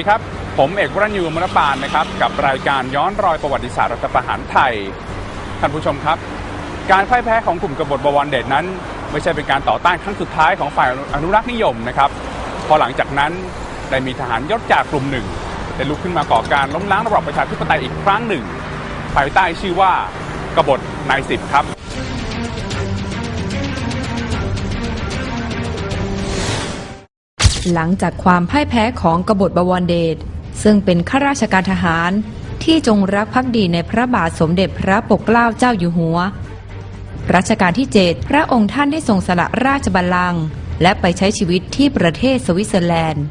สวัสดีครับ ผมเอกวรัญยูมรบาลนะครับ กับรายการย้อนรอยประวัติศาสตร์รัฐประหารไทย ท่านผู้ชมครับ การพ่ายแพ้ของกลุ่มกบฏบวรเดชนั้น ไม่ใช่เป็นการต่อต้านครั้งสุดท้ายของฝ่ายอนุรักษ์นิยมนะครับพอหลังจากนั้นได้มีทหารยศจากกลุ่มหนึ่งได้ลุกขึ้นมาก่อการล้มล้างระบอบประชาธิปไตยอีกครั้งหนึ่งภายใต้ชื่อว่ากบฏนายสิบครับ หลังจากความพ่ายแพ้ของกบฏบวรเดชซึ่งเป็นข้าราชการทหารที่จงรักภักดีในพระบาทสมเด็จพระปกเกล้าเจ้าอยู่หัว รัชกาลที่ 7 พระองค์ท่านได้ทรงสละราชบัลลังก์และไปใช้ชีวิตที่ประเทศสวิตเซอร์แลนด์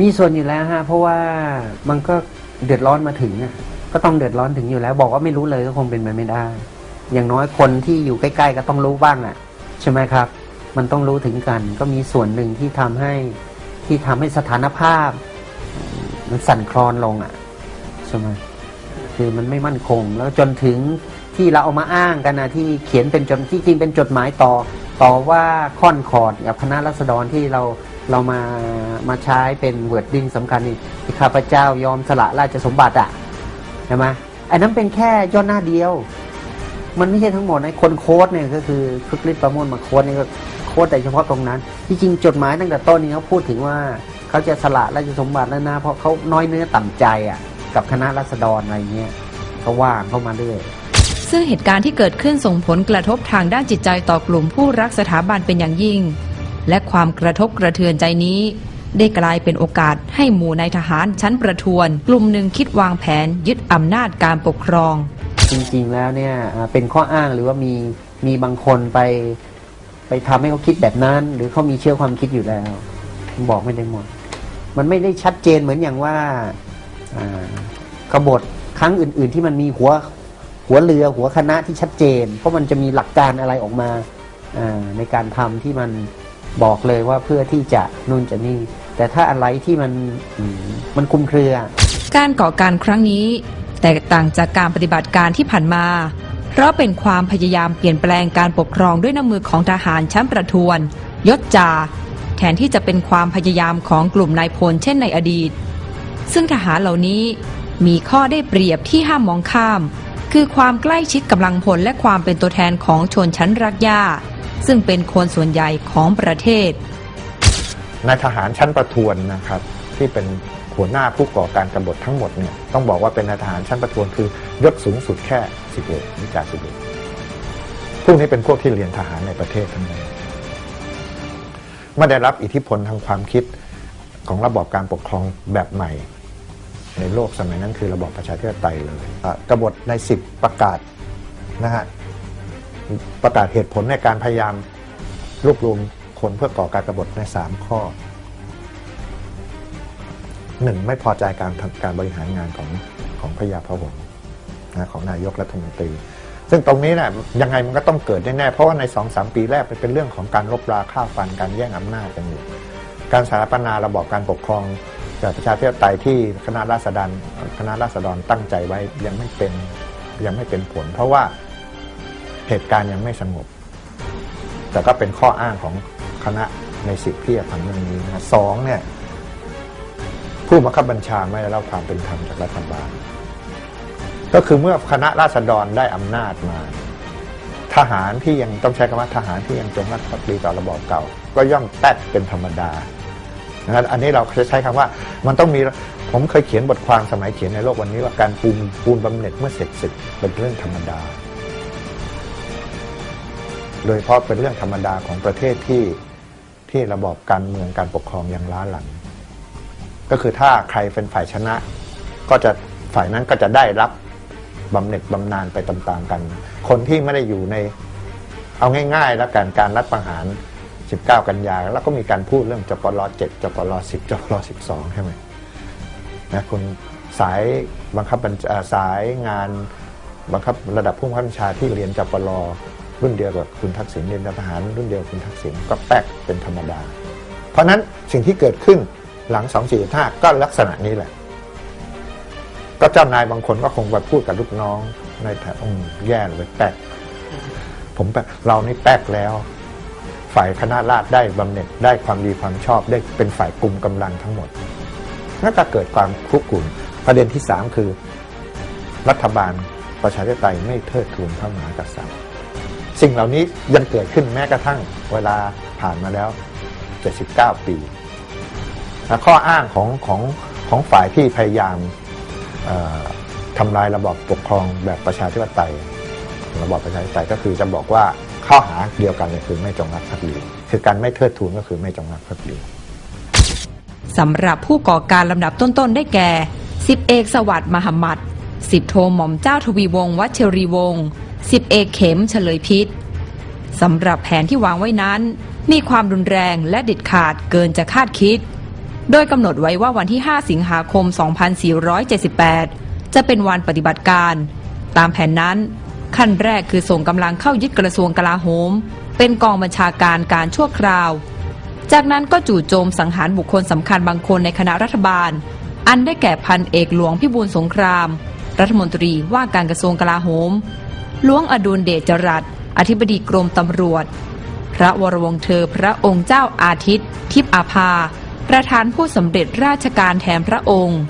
มีส่วนอยู่แล้วฮะเพราะว่ามันก็เดือดร้อนมาถึงอะก็ต้องเดือดร้อนถึงอยู่แล้ว บอกว่าไม่รู้เลยก็คงเป็นไปไม่ได้ อย่างน้อยคนที่อยู่ใกล้ ๆ ก็ต้องรู้บ้างอะใช่ไหมครับ มันต้องรู้ถึงกัน ก็มีส่วนหนึ่งที่ทำให้ ที่ทำให้สถานภาพ มันสั่นคลอนลงอะใช่ไหมคือมันไม่มั่นคง แล้วจนถึงที่เราเอามาอ้างกันนะที่เขียนเป็นจดที่จริงเป็นจดหมายต่อ ต่อว่าค่อนคอร์ดกับคณะรัษฎรที่เราเรามามาใช้เป็นเวิร์ดดิ้งสำคัญนี่ข้าพเจ้ายอมสละราชสมบัติอะใช่ไหมอันนั้นเป็นแค่ย่อหน้าเดียว มันไม่ใช่ทั้งหมดนะคนโค้ดเนี่ยก็คือคึกฤทธิ์ประมวลมาโค้ดนี่ก็ ค้ดแต่เฉพาะตรงนั้น ที่จริงจดหมายตั้งแต่ต้นนี้เขาพูดถึงว่าเขาจะสละราชสมบัติแล้วนะเพราะเขาน้อยเนื้อต่ำใจอะ กับคณะรัษฎรอะไรเงี้ยเขาว่าเข้ามาเรื่อยซึ่งเหตุการณ์ที่เกิดขึ้นส่งผลกระทบทางด้านจิตใจต่อกลุ่มผู้รักสถาบันเป็นอย่างยิ่ง และความกระทบกระเทือนใจนี้ ได้กลายเป็นโอกาสให้หมู่นายทหารชั้นประทวน กลุ่มหนึ่งคิดวางแผนยึดอำนาจการปกครอง จริงๆแล้วเนี่ยอ่าเป็นข้ออ้างหรือว่ามีมีบางคนไป ไปทำให้เขาคิดแบบนั้น หรือเขามีเชื่อความคิดอยู่แล้ว บอกไม่ได้หมด มันไม่ได้ชัดเจนเหมือนอย่างว่าอ่ากบฏครั้งอื่น ๆ ที่มันมีหัวหัวเรือหัวคณะที่ชัดเจน เพราะมันจะมีหลักการอะไรออกมาอในการทำที่มันบอกเลยว่าเพื่อที่จะนู่นจะนี่ แต่ถ้าอะไรที่มันมมันคุมเครือ การก่อการครั้งนี้ แตกต่างจากการปฏิบัติการที่ผ่านมา เพราะเป็นความพยายามเปลี่ยนแปลงการปกครองด้วยน้ำมือของทหารชั้นประทวน ยศจา แทนที่จะเป็นความพยายามของกลุ่มนายพลเช่นในอดีต ซึ่งทหารเหล่านี้มีข้อได้เปรียบที่ห้ามมองข้าม คือความใกล้ชิดกำลังพลและความเป็นตัวแทนของชนชั้นรักย่าซึ่งเป็นคนส่วนใหญ่ของประเทศนายทหารชั้นประทวนนะครับ ที่เป็น หัวหน้าผู้ก่อการกบฏทั้งหมดเนี่ยต้องบอกว่าเป็นนายทหารชั้นประทวนคือยศสูงสุดแค่สิบเอกวิจาสิบเอกพวกนี้เป็นพวกที่เรียนทหารในประเทศทั้งนั้นไม่ได้รับอิทธิพลทางความคิดของระบอบการปกครองแบบใหม่ ในโลกสมัยนั้นคือระบอบประชาธิปไตยเลยกบฏในสิบประกาศนะฮะประกาศเหตุผลในการพยายามรวบรวมคนเพื่อก่อการกบฏในสามข้อ หนึ่งไม่พอใจการการบริหารงานของของพระยาพหลนะของนายกรัฐมนตรี ซึ่งตรงนี้เนี่ยยังไงมันก็ต้องเกิดแน่ๆเพราะว่าในสองสามปีแรกเป็นเรื่องของการลบราค่าฟันการแย่งอำนาจกันอยู่การสถาปนาระบอบการปกครองแบบประชาธิปไตยที่คณะราษฎรคณะราษฎรตั้งใจไว้ยังไม่เป็นยังไม่เป็นผล เพราะว่าเหตุการณ์ยังไม่สงบ แต่ก็เป็นข้ออ้างของคณะในสิบที่จะทำเรื่องนี้นะสองเนี่ย ผู้บังคับบัญชาไม่ได้รับความเป็นธรรมจากรัฐบาล ก็คือเมื่อคณะราษฎรได้อำนาจมา ทหารที่ยังต้องใช้คำว่าทหารที่ยังจงรักภักดีต่อระบอบเก่า ก็ย่อมแตดเป็นธรรมดานะครับอันนี้เราจะใช้คำว่ามันต้องมีผมเคยเขียนบทความสมัยเขียนในโลกวันนี้ว่าการปูนปูนบำเหน็จเมื่อเสร็จศึกเป็นเรื่องธรรมดา โดยเฉพาะเป็นเรื่องธรรมดาของประเทศที่ที่ระบอบการเมืองการปกครองยังล้าหลัง ก็คือถ้าใครเป็นฝ่ายชนะ ก็จะฝ่ายนั้นก็จะได้รับบำเหน็จบำนาญไปตามๆกัน คนที่ไม่ได้อยู่ในเอาง่ายๆ แล้วกันการรัฐประหาร 19 กันยา แล้วก็มีการพูดเรื่องจปร7จปร10จปร12 ใช่ไหมนะคุณสายบังคับบัญชาสายงานบังคับระดับผู้บังคับบัญชาที่เรียนจปรรุ่นเดียวกับคุณทักษิณเรียนทหาร รุ่นเดียวกับคุณทักษิณก็แป๊กเป็นธรรมดา เพราะนั้นสิ่งที่เกิดขึ้น หลัง 245ก็ลักษณะนี้แหละ ก็เจ้านายบางคนก็คงไปพูดกับลูกน้องในแถวอืมแย่เลยแป๊กผมแป๊กเรานี่แป๊กแล้ว ฝ่ายคณะราษฎรได้บำเหน็จได้ความดีความชอบได้เป็นฝ่ายกลุ่มกำลังทั้งหมดนั่นก็เกิดความคุกกลุ่นประเด็นที่สามคือ รัฐบาลประชาธิปไตยไม่เทิดทูนพระมหากษัตริย์ สิ่งเหล่านี้ยังเกิดขึ้นแม้กระทั่งเวลาผ่านมาแล้ว 79 ปี ข้ออ้างของของของฝ่ายที่พยายามทำลายระบอบปกครองแบบประชาธิปไตย ระบอบประชาธิปไตยก็คือจะบอกว่าข้อหาเดียวกันเลยคือไม่จงรักภักดีคือการไม่เทิดทูนก็คือไม่จงรักภักดีสำหรับผู้ก่อการลำดับต้นๆได้แก่สิบเอกสวัสดิ์มหัมมัดสิบโทหม่อมเจ้าทวีวงศ์วัชรีวงศ์สิบเอกเข็มเฉลยพิษสำหรับแผนที่วางไว้นั้น มีความรุนแรงและเด็ดขาดเกินจะคาดคิด โดยกำหนดไว้ว่าวันที่ 5 สิงหาคม 2478 จะเป็นวันปฏิบัติการ ตามแผนนั้น ขั้นแรกคือส่งกำลังเข้ายึดกระทรวงกลาโหม เป็นกองบัญชาการการชั่วคราว จากนั้นก็จู่โจมสังหารบุคคลสำคัญบางคนในคณะรัฐบาล อันได้แก่พันเอกหลวงพิบูลสงคราม รัฐมนตรีว่าการกระทรวงกลาโหมหลวงอดุลเดชจรัสอธิบดีกรมตำรวจ พระวรวงศ์เธอพระองค์เจ้าอาทิตย์ ทิพย์อาภา ประธานผู้สำเร็จราชการแทนพระองค์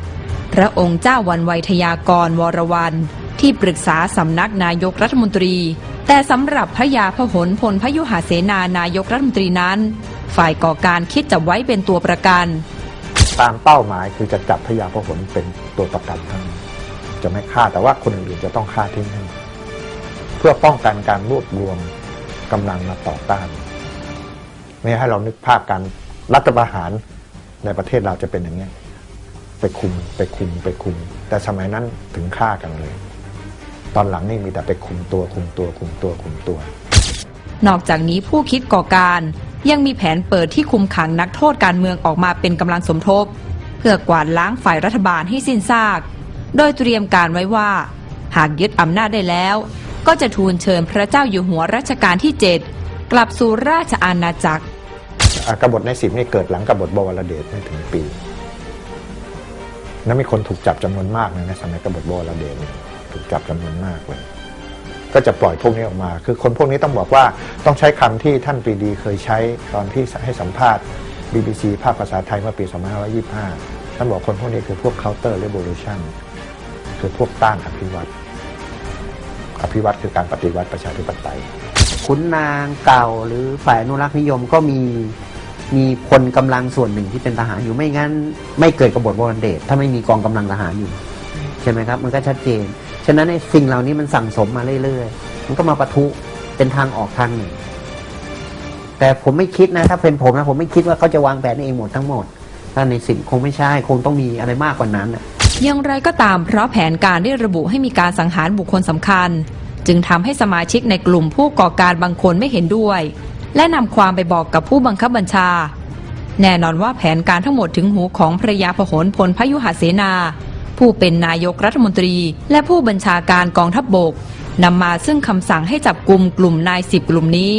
พระองค์เจ้าวันไวยทยากรวรวันที่ปรึกษาสำนักนายกรัฐมนตรี แต่สำหรับพระยาพหลพลพยุหเสนานายกรัฐมนตรีนั้น ฝ่ายก่อการคิดจะไว้เป็นตัวประกัน ตามเป้าหมายคือจะจับพญาพหลเป็นตัวประกันเท่านั้นจะไม่ฆ่าแต่ว่าคนอื่นๆจะต้องฆ่าทิ้งให้เพื่อป้องกันการรวบรวมกำลังมาต่อต้าน ไม่ให้เรานึกภาพการรัฐประหาร ในประเทศเราจะเป็นอย่างนี้ไปคุมไปคุมไปคุม แต่สมัยนั้นถึงฆ่ากันเลย ตอนหลังนี่มีแต่ไปคุมตัวคุมตัวคุมตัวคุมตัวนอกจากนี้ผู้คิดก่อการยังมีแผนเปิดที่คุมขังนักโทษการเมืองออกมาเป็นกำลังสมทบ เพื่อกวาดล้างฝ่ายรัฐบาลให้สิ้นซาก โดยเตรียมการไว้ว่า หากยึดอำนาจได้แล้ว ก็จะทูลเชิญพระเจ้าอยู่หัวรัชกาลที่ 7 กลับสู่ราชอาณาจักร กบฏในสิบนี่เกิดหลังกบฏบวรเดชไม่ถึงปีนั้นมีคนถูกจับจำนวนมากเลยนะสมัยกบฏบวรเดชถูกจับจำนวนมากเลยก็จะปล่อยพวกนี้ออกมา คือคนพวกนี้ต้องบอกว่าต้องใช้คำที่ท่านปรีดีเคยใช้ตอนที่ให้สัมภาษณ์ BBC ภาคภาษาไทยเมื่อปี 2525 ท่านบอกคนพวกนี้คือพวก counter revolution คือพวกต้านอภิวัตอภิวัตคือการปฏิวัติประชาธิปไตยขุนนางเก่าหรือฝ่ายอนุรักษ์นิยมก็มี มีพลกำลังส่วนหนึ่งที่เป็นทหารอยู่ไม่งั้น ไม่เกิดกบฏวรเดชถ้าไม่มีกองกำลังทหารอยู่ใช่ไหมครับ มันก็ชัดเจน ฉะนั้นไอ้สิ่งเหล่านี้มันสั่งสมมาเรื่อยๆ มันก็มาปะทุเป็นทางออกทางหนึ่ง แต่ผมไม่คิดนะ ถ้าเป็นผมนะผมไม่คิดว่าเขาจะวางแผนเองหมดทั้งหมด ถ้าในสิ่งคงไม่ใช่ คงต้องมีอะไรมากกว่านั้นอย่างไรก็ตามเพราะแผนการได้ระบุให้มีการสังหารบุคคลสำคัญ จึงทำให้สมาชิกในกลุ่มผู้ก่อการบางคนไม่เห็นด้วย และนำความไปบอกกับผู้บังคับบัญชา แน่นอนว่าแผนการทั้งหมดถึงหูของพระยาพหลพลพยุหเสนา ผู้เป็นนายกรัฐมนตรี และผู้บัญชาการกองทัพบบกนำมาซึ่งคำสั่งให้จับกลุ่มกลุ่มนายสิบกลุ่มนี้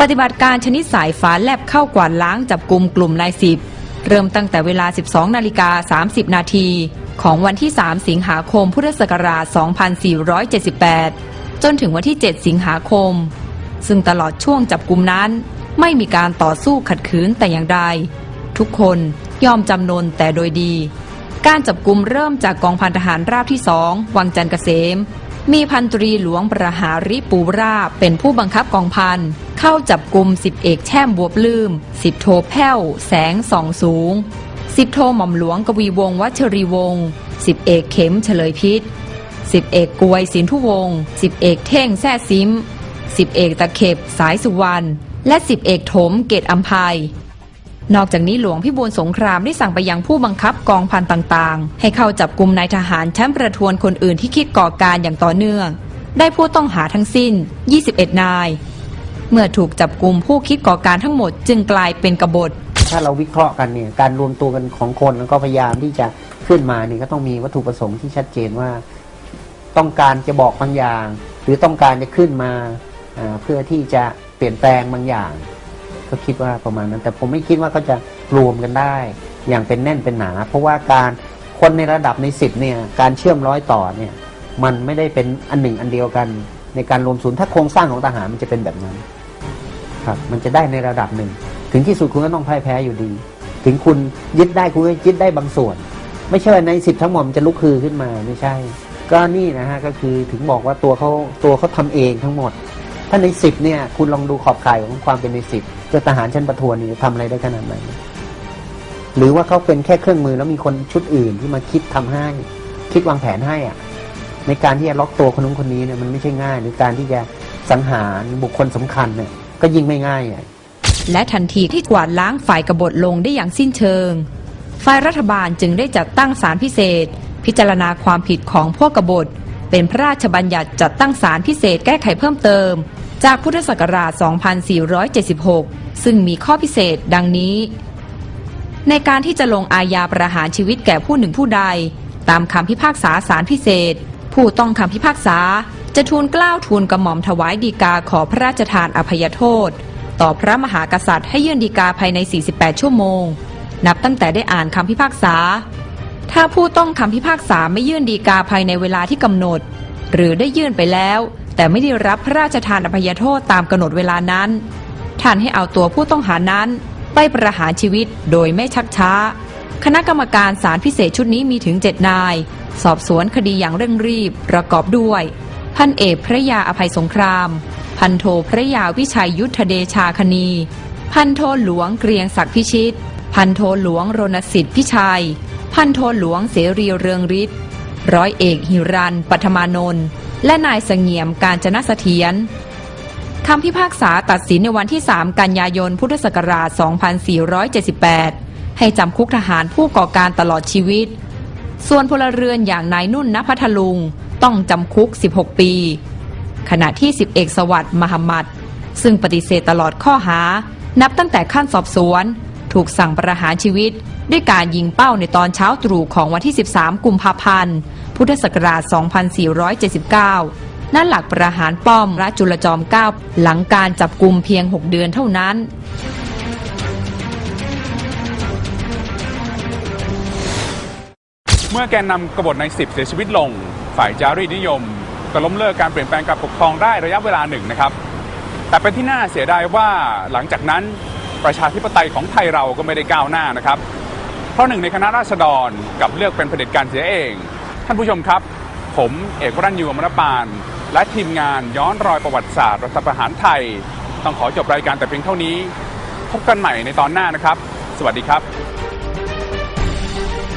ปฏิบัติการชนิดสายฟ้าแลบเข้ากวาดล้างจับกลุ่มกลุ่มนายสิบเริ่มตั้งแต่เวลา 12 นาฬิกา 30 นาทีของวันที่ 3 สิงหาคม พุทธศักราช 2478 จนถึงวันที่ 7 สิงหาคม ซึ่งตลอดช่วงจับกลุ่มนั้น ไม่มีการต่อสู้ขัดขืนแต่อย่างใด ทุกคนยอมจำนนแต่โดยดี การจับกลุ่มเริ่มจากกองพันทหารราบที่สองวังจันทร์เกษม มีพันตรีหลวงประหาริปูราบเป็นผู้บังคับกองพันเข้าจับกลุ่มสิบเอกแช่มบวบลืมสิบโทแพ้ว แสงสองสูงสิบโทหม่อมหลวงกวีวงวัชรีวงศ์สิบเอกเข็มเฉลยพิษสิบเอกกวยสินทุวงศ์สิบเอกเท่งแซ่ซิม สิบเอกตะเข็บสายสุวรรณและสิบเอกถมเกตอัมภัยนอกจากนี้หลวงพิบูลสงครามได้สั่งไปยังผู้บังคับกองพันต่างๆ ให้เข้าจับกลุ่มนายทหารชั้นประทวนคนอื่นที่คิดก่อการอย่างต่อเนื่อง ได้ผู้ต้องหาทั้งสิ้น 21 นาย เมื่อถูกจับกลุ่มผู้คิดก่อการทั้งหมดจึงกลายเป็นกบฏ ถ้าเราวิเคราะห์กันเนี่ยการรวมตัวกันของคนแล้วก็พยายามที่จะขึ้นมาเนี่ยก็ต้องมีวัตถุประสงค์ที่ชัดเจนว่า ต้องการจะบอกบางอย่าง หรือต้องการจะขึ้นมาอ่า เพื่อที่จะเปลี่ยนแปลงบางอย่าง ก็คิดว่าประมาณนั้น แต่ผมไม่คิดว่าเขาจะรวมกันได้ อย่างเป็นแน่นเป็นหนา เพราะว่าการคนในระดับในสิบเนี่ยการเชื่อมร้อยต่อเนี่ยมันไม่ได้เป็นอันหนึ่งอันเดียวกัน ในการรวมศูนย์ถ้าโครงสร้างของทหารมันจะเป็นแบบนั้นครับมันจะได้ในระดับหนึ่ง ถึงที่สุดคุณก็ต้องพ่ายแพ้อยู่ดี ถึงคุณยึดได้คุณก็ยึดได้บางส่วน ไม่ใช่ว่าในสิบทั้งหมดมันจะลุกคือขึ้นมาไม่ใช่ ก็นี่นะฮะก็คือถึงบอกว่าตัวเขาตัวเขาทำเองทั้งหมด ถ้าในสิบเนี่ยคุณลองดูขอบข่ายของความเป็นในสิบเจ้าทหารชั้นประทวนนี่จะทำอะไรได้ขนาดไหนหรือว่าเขาเป็นแค่เครื่องมือแล้วมีคนชุดอื่นที่มาคิดทำให้ คิดวางแผนให้อะ ในการที่จะล็อกตัวคนนู้นคนนี้เนี่ยมันไม่ใช่ง่ายหรือการที่จะสังหารบุคคลสำคัญเนี่ยก็ยิ่งไม่ง่ายอะและทันทีที่กวาดล้างฝ่ายกบฏลงได้อย่างสิ้นเชิง ฝ่ายรัฐบาลจึงได้จัดตั้งศาลพิเศษ พิจารณาความผิดของพวกกบฏ เป็นพระราชบัญญัติจัดตั้งศาลพิเศษแก้ไขเพิ่มเติม จากพุทธศักราช 2476 ซึ่งมีข้อพิเศษดังนี้ ในการที่จะลงอาญาประหารชีวิตแก่ผู้หนึ่งผู้ใด ตามคำพิพากษาศาลพิเศษ ผู้ต้องคำพิพากษาจะทูลกล้าวทูลกระหม่อมถวายดีกาขอพระราชทานอภัยโทษ ต่อพระมหากษัตริย์ให้ยื่นดีกาภายใน 48 ชั่วโมง นับตั้งแต่ได้อ่านคำพิพากษา ถ้าผู้ต้องคำพิพากษาไม่ยื่นดีกาภายในเวลาที่กำหนด หรือได้ยื่นไปแล้ว แต่ไม่ได้รับพระราชทานอภัยโทษตามกำหนดเวลานั้น ท่านให้เอาตัวผู้ต้องหานั้น ไปประหารชีวิตโดยไม่ชักช้า คณะกรรมการศาลพิเศษชุดนี้มีถึง7นาย สอบสวนคดีอย่างเร่งรีบประกอบด้วย พันเอกพระยาอภัยสงคราม พันโทพระยาวิชัยยุทธเดชาคณี พันโทหลวงเกรียงศักดิ์พิชิต พันโทหลวงรณสิทธิ์พิชัย พันโทหลวงเสรีเรืองฤทธิ์ร้อยเอกหิรันปัทมานนท์ และนายเสงี่ยมการจนะเสถียรคำพิพากษาตัดสินในวันที่ 3 กันยายน พุทธศักราช 2478 ให้จำคุกทหารผู้ก่อการตลอดชีวิต ส่วนพลเรือนอย่างนายนุ่นณพัทลุง ต้องจำคุก 16 ปี ขณะที่ 10 เอกสวัสดิ์มหัมมัด ซึ่งปฏิเสธตลอดข้อหา นับตั้งแต่ขั้นสอบสวน ถูกสั่งประหารชีวิต ด้วยการยิงเป้าในตอนเช้าตรู่ของวันที่ 13 กุมภาพันธ์ พุทธศักราช 2479ณหลักประหารป้อมราชจุลจอมเก้าหลังการจับกลุ่มเพียง 6 เดือนเท่านั้นเมื่อแกนนำกบฏใน 10 เสียชีวิตลง ฝ่ายจารีตนิยม ก็ล้มเลิกการเปลี่ยนแปลงการปกครองได้ระยะเวลาหนึ่งนะครับ แต่เป็นที่น่าเสียดายว่าหลังจากนั้นประชาธิปไตยของไทยเราก็ไม่ได้ก้าวหน้านะครับ เพราะหนึ่งในคณะราษฎรกับเลือกเป็นเผด็จการเสียเอง ท่านผู้ชมครับ ผมเอกวรัญยูอมรปาน และทีมงานย้อนรอยประวัติศาสตร์รัฐประหารไทย ต้องขอจบรายการแต่เพียงเท่านี้ พบกันใหม่ในตอนหน้านะครับ สวัสดีครับ